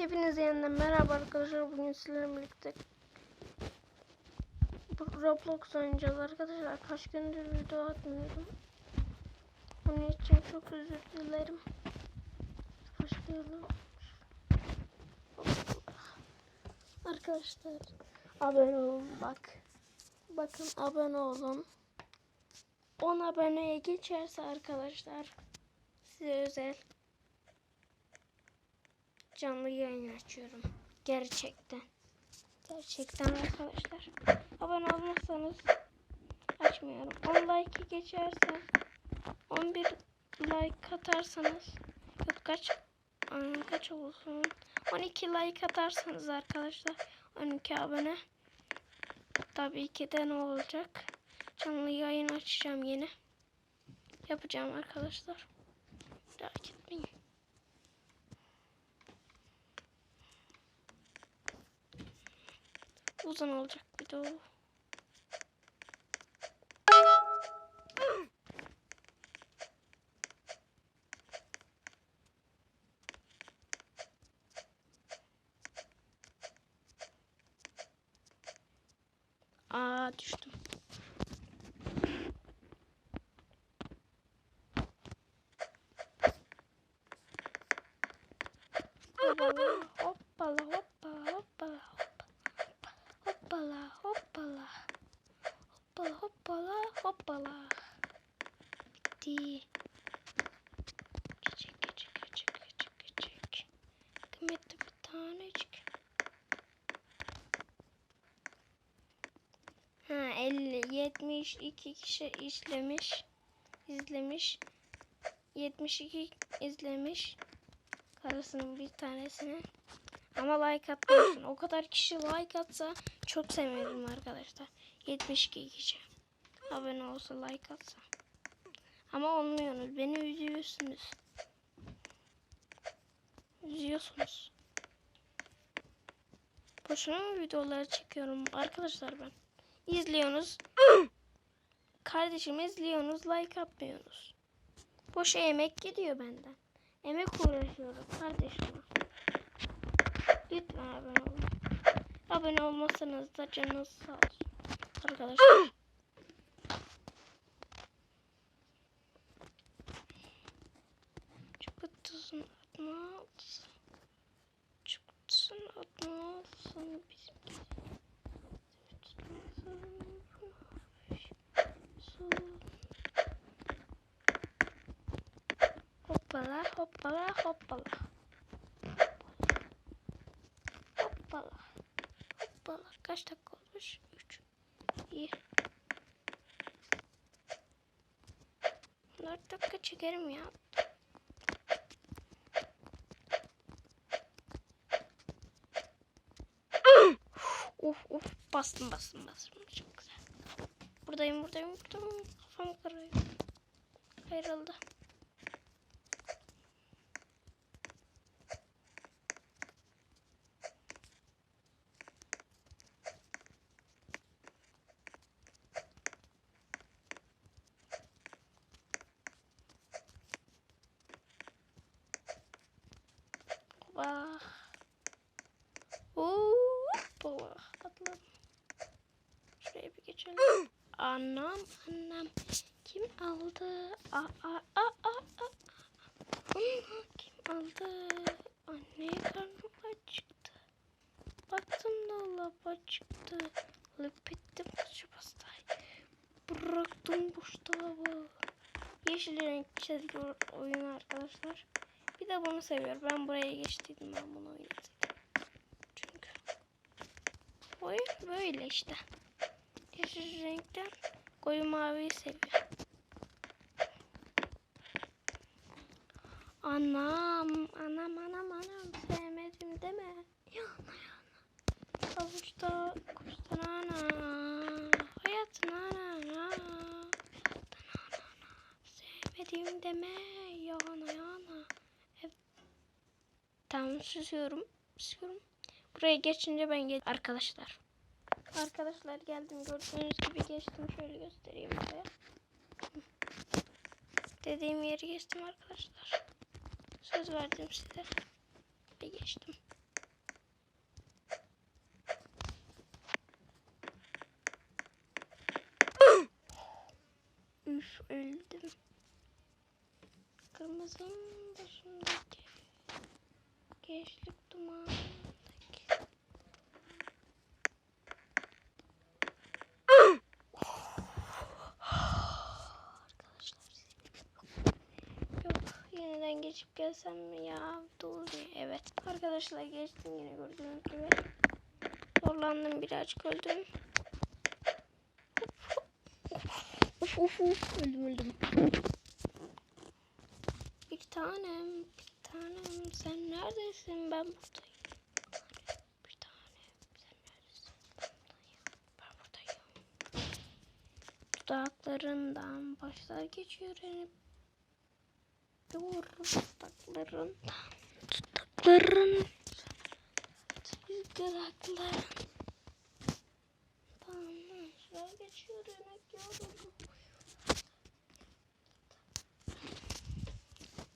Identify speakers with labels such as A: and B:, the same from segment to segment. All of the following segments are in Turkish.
A: Hepinize yeniden merhaba arkadaşlar. Bugün sizlerle birlikte Roblox oynayacağız arkadaşlar. Kaç gündür video atmıyorum. Bunun için çok özür dilerim. Başlayalım. Arkadaşlar abone olun bak. Bakın abone olun. 10 aboneye geçerse arkadaşlar size özel canlı yayın açıyorum. Gerçekten. Gerçekten arkadaşlar. Abone olmazsanız açmıyorum. 10 like geçerse 11 like atarsanız yok kaç kaç olsun 12 like atarsanız arkadaşlar 12 abone tabii ki de ne olacak canlı yayın açacağım yine yapacağım arkadaşlar merak uzun olacak bir de o. Aa düştüm. Hoppala gitti. Küçük küçük küçük küçük küçük. Kıymetli bir tanecik. Ha 50 72 kişi izlemiş. izlemiş. 72 izlemiş. Karısının bir tanesini. Ama like atmıyorsun. O kadar kişi like atsa çok sevinirim arkadaşlar. 72 kişi. Abone olsa like atsa. Ama olmuyorsunuz. Beni üzüyorsunuz. Üzüyorsunuz. Boşuna mı videoları çekiyorum arkadaşlar ben? İzliyorsunuz. Kardeşim izliyorsunuz like atmıyorsunuz. Boşa emek gidiyor benden. Emek uğraşıyorum kardeşim. Lütfen abone olun. Abone olmazsanız da canınız sağ olsun. Arkadaşlar. Hoppala hoppala hoppala. Hoppala. Kaç dakika olmuş? 3. İyi. 4 dakika çekerim ya. Uf uf bastım bastım bastım. Çok güzel. Buradayım buradayım buradayım. Kafam karıyor. Ayrıldı. Geçelim. Anam anam. Kim aldı? Aa, aa, aa, aa, aa. Kim aldı? Anne karnım acıktı. Baktım dolaba çıktı. Alıp ettim şu pastayı. Bıraktım boş dolabı. Yeşil renk çizgi oyun arkadaşlar. Bir de bunu seviyorum. Ben buraya geçtiydim ben bunu oynasaydım. Çünkü oyun böyle işte. Yeşil renkten koyu maviyi seviyor. Anam, anam, anam, anam. Sevmedim deme. Yana yana. Avuçta kuştan ana. Hayatın ana ana. Kuştan ana ana. Sevmedim deme. Yana yana. Evet. Tamam susuyorum. Susuyorum. Buraya geçince ben gel arkadaşlar. Arkadaşlar geldim gördüğünüz gibi geçtim şöyle göstereyim size. Dediğim yeri geçtim arkadaşlar. Söz verdim size. Bir geçtim. Üf öldüm. Kırmızının başındaki gençlik dumanı. Yeniden geçip gelsem mi ya? Doğru evet. Arkadaşlar geçtim yine gördüğünüz gibi. Zorlandım birazcık öldüm. Uf uf uf öldüm öldüm. Bir tanem bir tanem sen neredesin ben buradayım. Dudaklarından başlar geçiyor hep. Doğru dudakların dudakların dudakların Başlar geçiyor hep yavrum.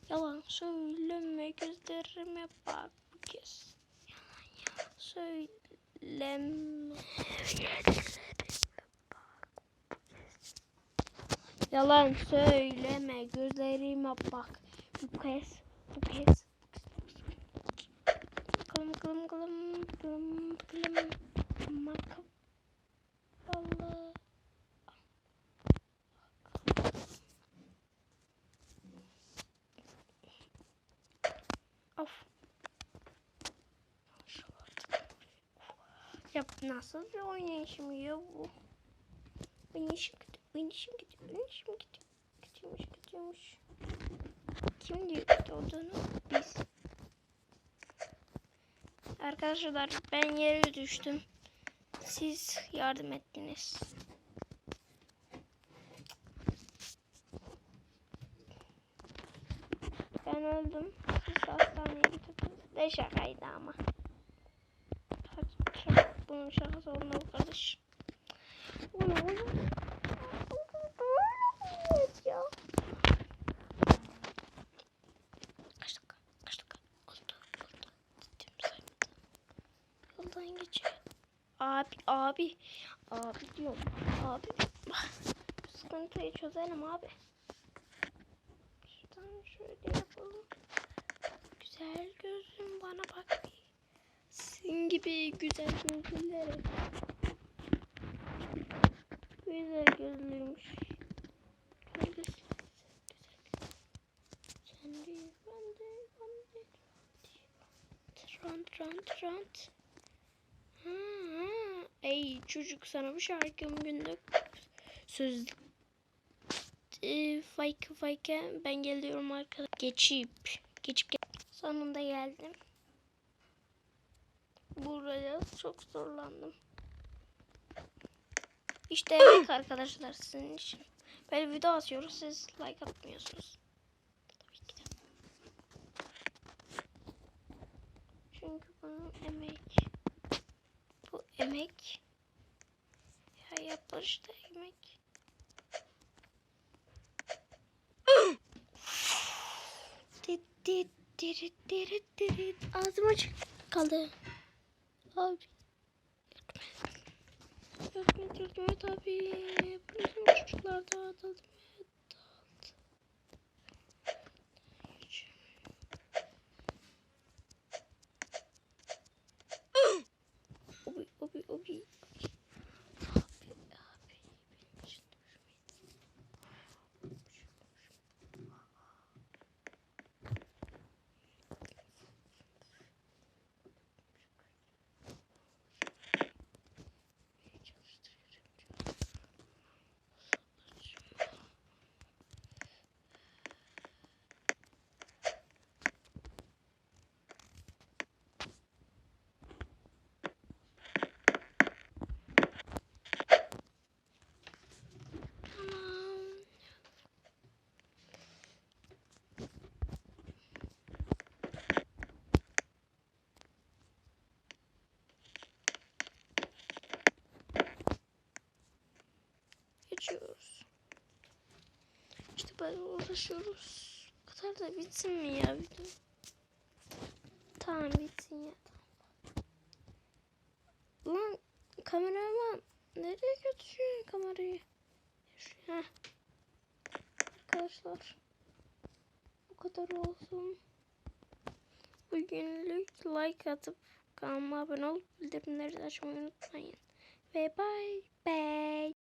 A: Yalan söyleme gözlerime bak bu kez. Yalan yalan söyleme Yalan söyleme gözlerime bak bu kez. Kılım kılım kılım kılım kılım makam. Allah. Of. Ya nasıl bir oynayışım ya bu? Oynayışım kötü, oynayışım kötü, oynayışım kötü. Kötüymüş, kötüymüş. Kim kötü olduğunu? Biz. Arkadaşlar ben yere düştüm. Siz yardım ettiniz. Ben öldüm. Siz hastaneye getirdiniz. De şakaydı ama. Şaka, bunun şakası olmalı kardeş. Bunu bunu. Evet ya. Kaç dakika? Kaç dakika? Oldu. Oldu. Ciddim saymadım. Yoldan geçiyor. Abi abi. Abi diyorum. Abi. Bu sıkıntıyı çözelim abi. Şuradan şöyle yapalım. Güzel gözüm bana bak. Sizin gibi güzel gözlülere. Güzel gözlüymüş. Güzel. Sen değil, ben de, ben de. Trant, trant, trant. Ha. Ey çocuk sana bu şarkım günlük söz e, fayka fayka ben geliyorum arkadaşlar. Geçip geçip gel sonunda geldim. Buraya çok zorlandım. İşte evet arkadaşlar sizin için. Böyle video atıyoruz siz like atmıyorsunuz. Tabii ki de. Çünkü bunun emek. Bu emek. Ya yapılışta emek. Dit dit dirit dirit dirit. Ağzım açık kaldı. Abi. Yardım et, yardım et abi. Bütün çocuklar dağıtıldı. Dağıt. Obi, obi, obi. Abi, abi. Benim için Tamam. Geçiyoruz. İşte böyle uğraşıyoruz. Bu kadar da bitsin mi ya video? Tamam bitsin ya. Lan kameraman nereye götürüyorsun kamerayı? Heh. arkadaşlar. Bu kadar olsun. Bugünlük like atıp kanalıma abone olup bildirimleri açmayı unutmayın. Ve bye bye.